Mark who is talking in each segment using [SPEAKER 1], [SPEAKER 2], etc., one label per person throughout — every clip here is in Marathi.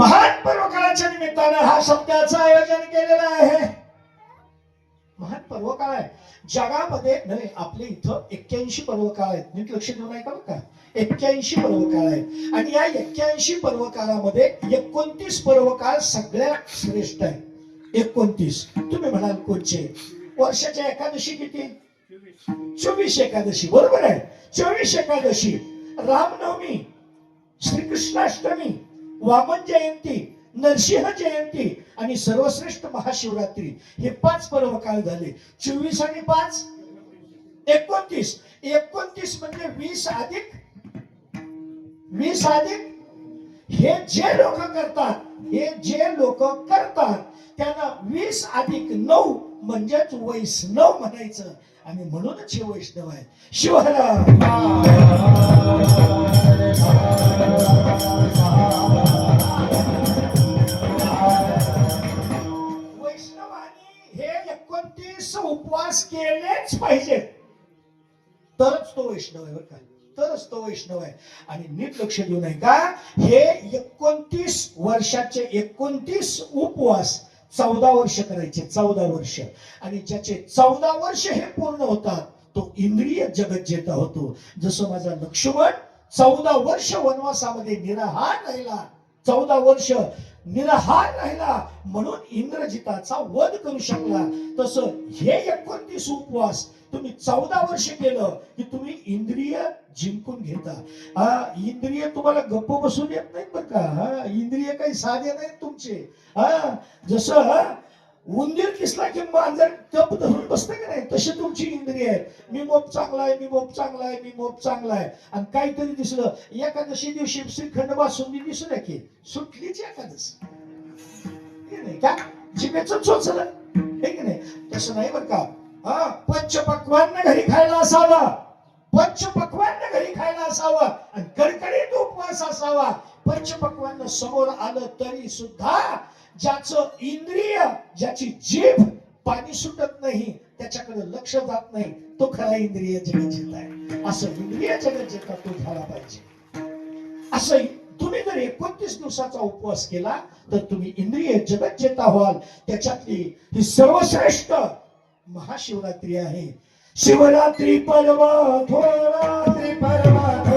[SPEAKER 1] महान पर्वकाळाच्या निमित्तानं हा शब्दाचं आयोजन केलेलं आहे. महान पर्वकाळ आहे जगामध्ये नव्हे आपल्या इथं एक्क्याऐंशी पर्वकाळ आहेत. नीट लक्ष देऊन ऐका का. एक्क्याऐंशी पर्वकाळ आहे आणि या एक्क्याऐंशी पर्वकाळामध्ये एकोणतीस पर्वकाळ सगळ्यात श्रेष्ठ आहे एकोणतीस. तुम्ही म्हणाल कोणचे? वर्षाच्या एकादशी किती? चोवीस एकादशी. बरोबर आहे. चोवीस एकादशी. रामनवमी श्रीकृष्णाष्टमी वामन जयंती नरसिंह जयंती आणि सर्वश्रेष्ठ महाशिवरात्री हे पाच पर्व काळ झाले. चोवीस आणि पाच? एकोणतीस. एकोणतीस म्हणजे वीस अधिक? वीस अधिक? हे जे लोक करतात हे जे लोक करतात त्यांना वीस अधिक नऊ म्हणजेच वैष्णव म्हणायचं. आणि म्हणूनच हे वैष्णव आहे वैष्णवाने हे एकोणतीस उपवास केलेच पाहिजेत तरच तो वैष्णव आहे बरं का. तरच तो वैष्णव आहे. आणि नीट लक्ष देऊ नये का हे एकोणतीस वर्षाचे एकोणतीस उपवास चौदा वर्ष करायचे चौदा वर्ष. आणि ज्याचे चौदा वर्ष हे पूर्ण होतात तो इंद्रिय जगत जेता होतो. जसं माझा लक्ष्मण चौदा वर्ष वनवासामध्ये निराहार राहिला. चौदा वर्ष निराहार राहिला. म्हणून इंद्रजिताचा वध करू शकला. तसं हे एकोणतीस उपवास तुम्ही चौदा वर्ष केलं की तुम्ही इंद्रिय जिंकून घेता. हा इंद्रिय तुम्हाला गप्प बसून येत नाहीत बरं का? हा इंद्रिय काही साधे नाहीत तुमचे. हा जसं हा, उंदीर दिसला की मांजर तप धरून बसते की नाही? तशी तुमची इंद्रिय आहेत. मी मोप चांगला आहे मी मोप चांगला आहे मी मोप चांगला आहे. आणि काहीतरी दिसलं एकादशी दिवशी श्रीखंड बासुंदी दिसून नये. की सुटलीच एकादशी. नाही का? जिमेच चोचलं. हे की नाही? तसं नाही बरं का? हा पंचपक्वान्न घरी खायला असावा. पंचपक्वान्न घरी खायला असावा. आणि कडकडीत उपवास असावा. पंचपक्वान्न समोर आलं तरी सुद्धा ज्याचं इंद्रिय ज्याची जीभ पाणी सुटत नाही त्याच्याकडे लक्ष जात नाही तो खरा इंद्रिय जगत आहे. असं इंद्रिय जगत जेता तो झाला पाहिजे. असं तुम्ही जर एकोणतीस दिवसाचा उपवास केला तर तुम्ही इंद्रिय जगत जेता व्हाल. त्याच्यातली ही सर्वश्रेष्ठ महाशिवरात्री आहे. शिवरात्री पर्व थोरा पर्व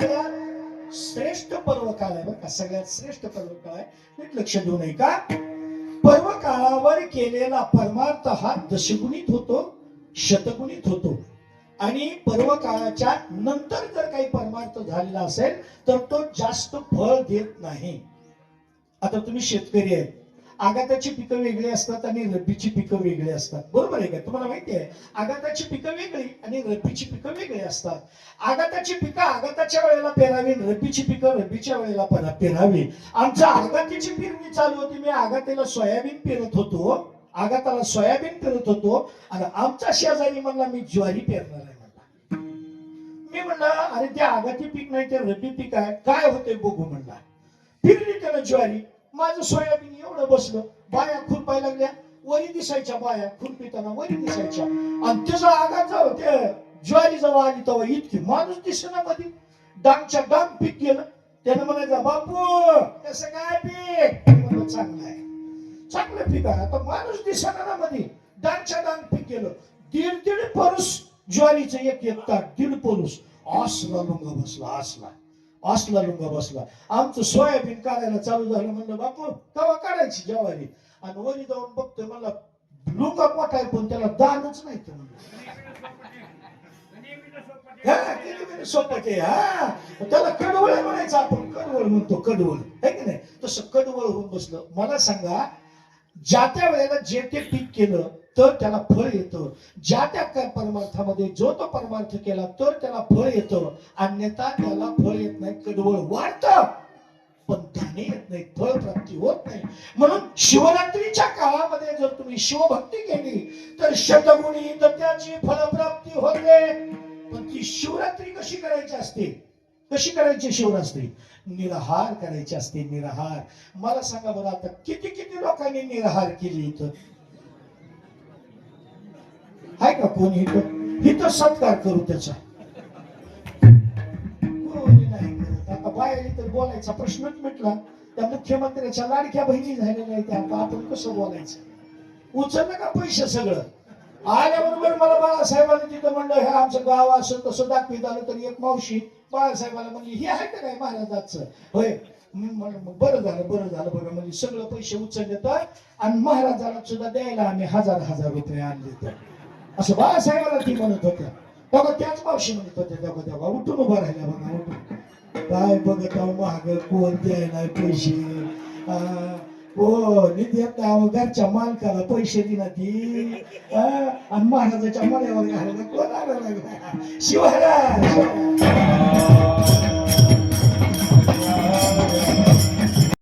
[SPEAKER 1] सगळ्यात श्रेष्ठ पर्व काळ आहे बरं का? सगळ्यात श्रेष्ठ पर्व काळ आहे. नीट लक्ष देऊ नये का पर्व काळावर केलेला परमार्थ हा दशगुणित होतो शतगुणित होतो. आणि पर्व काळाच्या नंतर जर काही परमार्थ झालेला असेल तर तो जास्त फळ देत नाही. आता तुम्ही शेतकरी आहे आगाताची पिकं वेगळी असतात आणि रब्बीची पिकं वेगळी असतात. बरोबर आहे का? तुम्हाला माहिती आहे आगाताची पिकं वेगळी आणि रब्बीची पिकं वेगळी असतात. आगाताची पिकं आगाताच्या वेळेला पेरावी रब्बीची पिकं रब्बीच्या वेळेला पेरावी. आमच्या आगातीची पेरणी चालू होती. मी आगातेला सोयाबीन पेरत होतो. आगाताला सोयाबीन पेरत होतो. आणि आमच्या शेजारी म्हणला मी ज्वारी पेरणार आहे म्हणला. मी म्हणलं अरे ते आगाती पीक नाही ते रब्बी पीक आहे. काय होते बघू म्हणला. फिरली त्यानं ज्वारी. माझं सोयाबीन एवढं बसलं बाया खुरपायला लागल्या. वरी दिसायच्या बाया खुरपिताना वरी दिसायच्या. आणि त्याचा आघात जाऊ ते ज्वारी जवळ आली तेव्हा इतकी माणूस दिसेना मध्ये डांगच्या डांग पीक गेलं त्यानं म्हणायचं बापू कसं काय पीक? म्हणलं चांगलं आहे. चांगलं पीक आहे. आता माणूस दिसेना ना मध्ये डांगच्या डांग पीक केलं. दीड दीड परुस ज्वारीचं एक एक ताट दीड परुस. असला लुंगा बसला असला असला लुंगा बसला. आमचं सोयाबीन काढायला चालू झालं म्हणलं बापू कवा काढायची जेवारी. आणि वरी जाऊन बघतोय मला लुंगा मोठा पण त्याला दानच नाही तर म्हणलं. हा, सोपं ते हा? त्याला कडवळ म्हणायचं आपण कडवळ म्हणतो कडवळ. आहे की नाही? तसं कडवळ होऊन बसलं. मला सांगा ज्या त्या वेळेला जे ते पीक केलं तर त्याला फळ येतं. ज्या त्या परमार्थामध्ये जो तो परमार्थ केला तर त्याला फळ येतं. अन्यथा त्याला फळ येत नाही कडवळ वाढत. पण त्याने येत नाही फळ प्राप्ती होत नाही. म्हणून शिवरात्रीच्या काळामध्ये जर तुम्ही शिवभक्ती केली तर शतगुणी त्याची फळप्राप्ती होते. पण ती शिवरात्री कशी करायची असते? कशी करायची शिवरात्री? निराहार करायची असते निराहार. मला सांगा बरं आता किती किती लोकांनी निराहार केली इथं? हाय का कोणी इथं सत्कार करू त्याचा. कोणी नाही करत. आता बाहेर तर बोलायचा प्रश्नच मिटला. त्या मुख्यमंत्र्याच्या लाडक्या बहिणी झालेल्या आहेत त्या. आता आपण कसं बोलायचं? उचल का पैसे सगळं? आल्याबरोबर मला बाळासाहेबांनी तिथं म्हणलं हे आमचं गाव असं तसं दाखवित आलं तरी एक मावशी बाळासाहेबाला म्हणली हे आहे का नाही महाराजाचं? होय. मी म्हणलं बरं झालं बरं झालं बघा. म्हणजे सगळं पैसे उचलले तर आणि महाराजाला सुद्धा द्यायला आम्ही हजार हजार रुपये आणले तर. असं बाळासाहेबाला ती म्हणत होत्या. बघा त्याच मावशी म्हणत होत्या तेव्हा तेव्हा उठून उभा राहिल्या बघा उठून. काय बघत आहो महाग कोण द्यायला पैसे? हो निधी घरच्या मालकाला पैसे दिला ती आणि महाराजाच्या मळ्यावर घालायला कोण आलं लागला? शिवाय